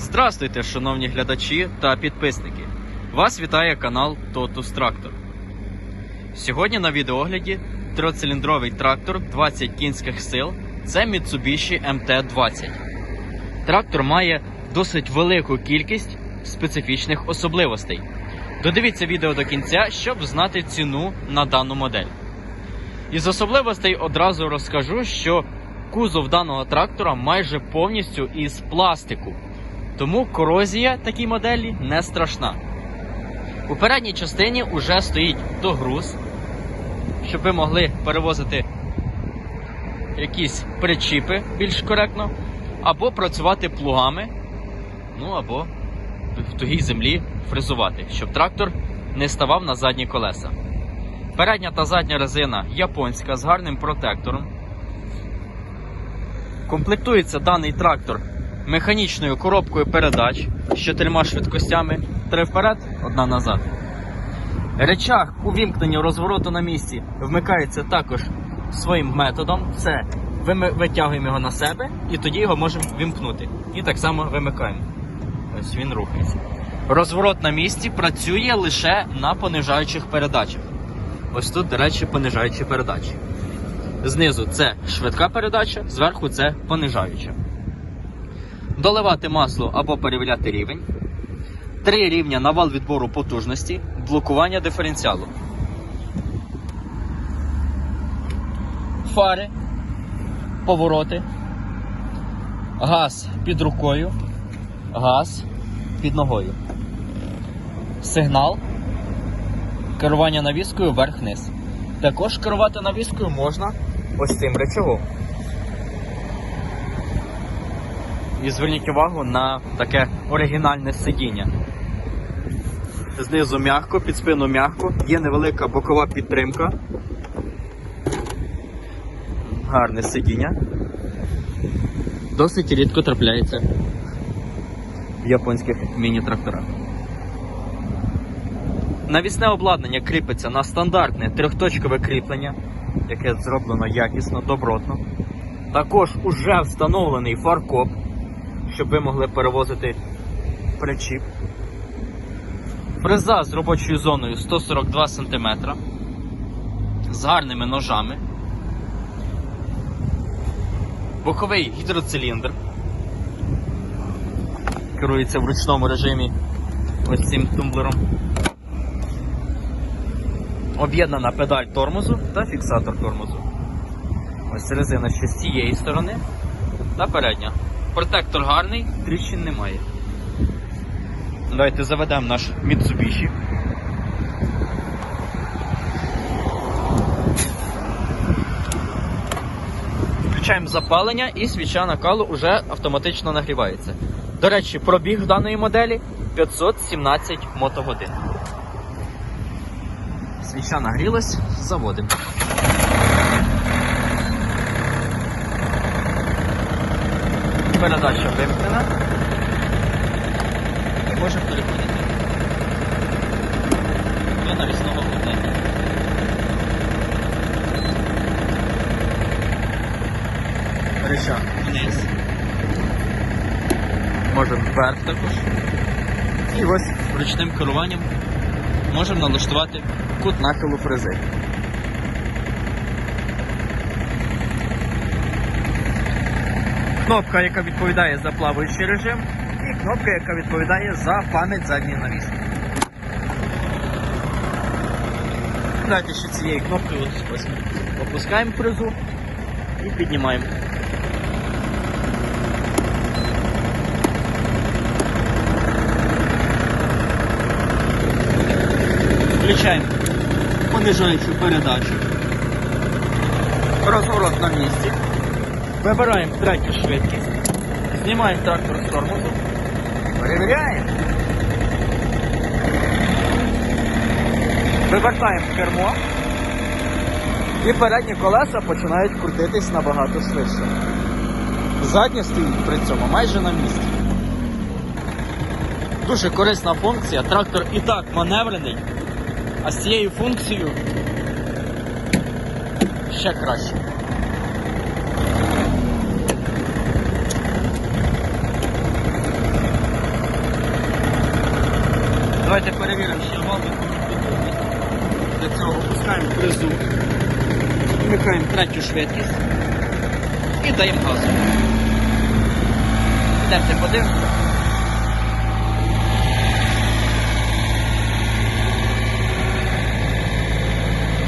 Здравствуйте, шановні глядачі та підписники. Вас вітає канал Totus Tractor. Сьогодні на відеогляді трьоциліндровий трактор 20 кінських сил. Це Mitsubishi MT-20. Трактор має досить велику кількість специфічних особливостей. Додивіться відео до кінця, щоб знати ціну на дану модель. Із особливостей одразу розкажу, що кузов даного трактора майже повністю із пластику. Тому корозія такій моделі не страшна. У передній частині вже стоїть догруз, щоб ви могли перевозити якісь причіпи більш коректно, або працювати плугами, ну або в тугій землі фрезувати, щоб трактор не ставав на задні колеса. Передня та задня резина японська з гарним протектором. Комплектується даний трактор механічною коробкою передач з чотирма швидкостями, три вперед, одна назад. Речах увімкнення розвороту на місці вмикається також своїм методом. Це витягуємо його на себе і тоді його можемо вімкнути. І так само вимикаємо. Ось він рухається. Розворот на місці працює лише на понижаючих передачах. Ось тут, до речі, понижаючі передачі. Знизу це швидка передача, зверху це понижаюча. Доливати масло або перевіряти рівень. Три рівня на вал відбору потужності, блокування диференціалу. Фари, повороти, газ під рукою, газ під ногою. Сигнал, керування навіскою вверх-вниз. Також керувати навіскою можна ось цим речовом. І зверніть увагу на таке оригінальне сидіння. Знизу м'яко, під спину м'яко, є невелика бокова підтримка. Гарне сидіння. Досить рідко трапляється в японських міні-тракторах. Навісне обладнання кріпиться на стандартне трьохточкове кріплення, яке зроблено якісно, добротно. Також уже встановлений фаркоп, щоб ви могли перевозити причіп. Фреза з робочою зоною 142 см, з гарними ножами. Боковий гідроциліндр. Керується в ручному режимі ось цим тумблером. Об'єднана педаль тормозу та фіксатор тормозу. Ось резина ще з цієї сторони та передня. Протектор гарний, тріщин немає. Давайте заведемо наш Mitsubishi. Включаємо запалення і свіча накалу вже автоматично нагрівається. До речі, пробіг даної моделі 517 мотогодин. Свіча нагрілась, заводимо. Передача вимкнена. І можемо переходити до навісного кріплення. Речах вниз. Можемо вверх також. І ось ручним керуванням можемо налаштувати кут нахилу фрези. Кнопка, яка відповідає за плаваючий режим, і кнопка, яка відповідає за пам'ять задньої навіски. Давайте ще цією кнопкою опускаємо фрезу і піднімаємо. Включаємо понижаючу передачу. Розворот на місці. Вибираємо третю швидкість. Знімаємо трактор з тормозу. Перевіряємо. Вивертаємо кермо. І передні колеса починають крутитись набагато швидше. Задні стоїть при цьому майже на місці. Дуже корисна функція. Трактор і так маневрений, а з цією функцією ще краще. Давайте перевіримо, що вал підходить. Для цього опускаємо призу, вмикаємо третю швидкість і даємо газу. Йдемте подивимося.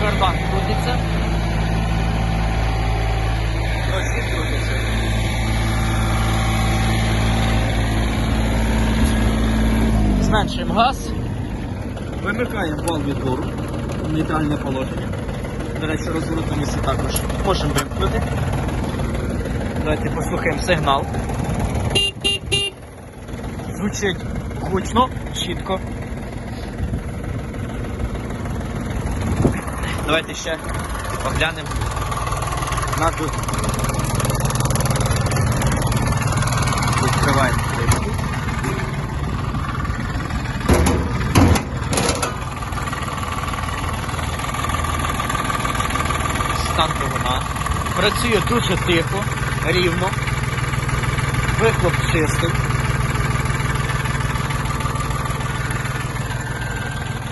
Кардан крутиться. Ось крутиться. Зменшуємо газ. Вимикаємо вал відбору. Нейтральне положення. До речі, розворотне місце також можемо вимкнути. Давайте послухаємо сигнал. Звучить гучно, чітко. Давайте ще поглянемо на тут. Відкриваємо кришку. Стан двигуна. Працює дуже тихо, рівно. Вихлоп чистий.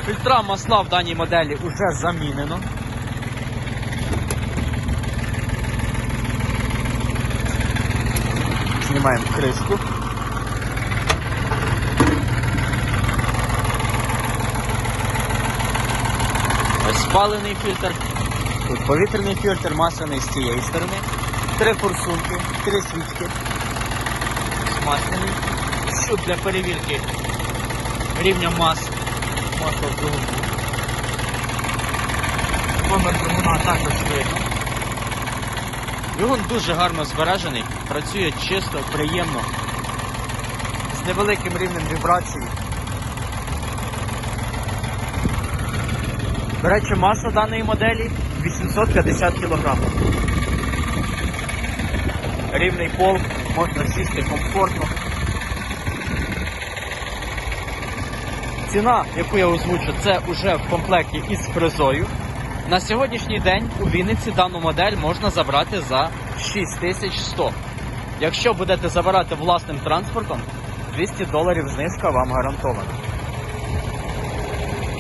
Фільтра масла в даній моделі вже замінено. Знімаємо кришку. Ось спалений фільтр. Тут повітряний фільтр, масляний з цієї сторони. Три форсунки, три свічки. Масляний. Щуп для перевірки рівня мас. Масло в двигуні. Номер двигуна також видно. Двигун дуже гарно збережений, працює чисто, приємно, з невеликим рівнем вібрації. До речі, маса даної моделі 850 кг. Рівний пол, можна сісти комфортно. Ціна, яку я озвучу, це вже в комплекті із фрезою. На сьогоднішній день у Вінниці дану модель можна забрати за 6100. Якщо будете забирати власним транспортом, 200 доларів знижка вам гарантована.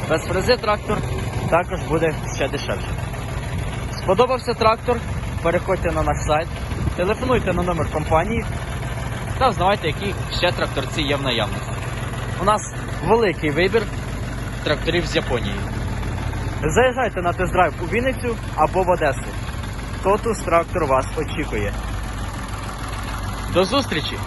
Без фрези трактор також буде ще дешевше. Сподобався трактор? Переходьте на наш сайт, телефонуйте на номер компанії та знавайте, які ще тракторці є в наявності. У нас великий вибір тракторів з Японії. Заїжджайте на тест-драйв у Вінницю або в Одесу. Тотус трактор вас очікує. До зустрічі!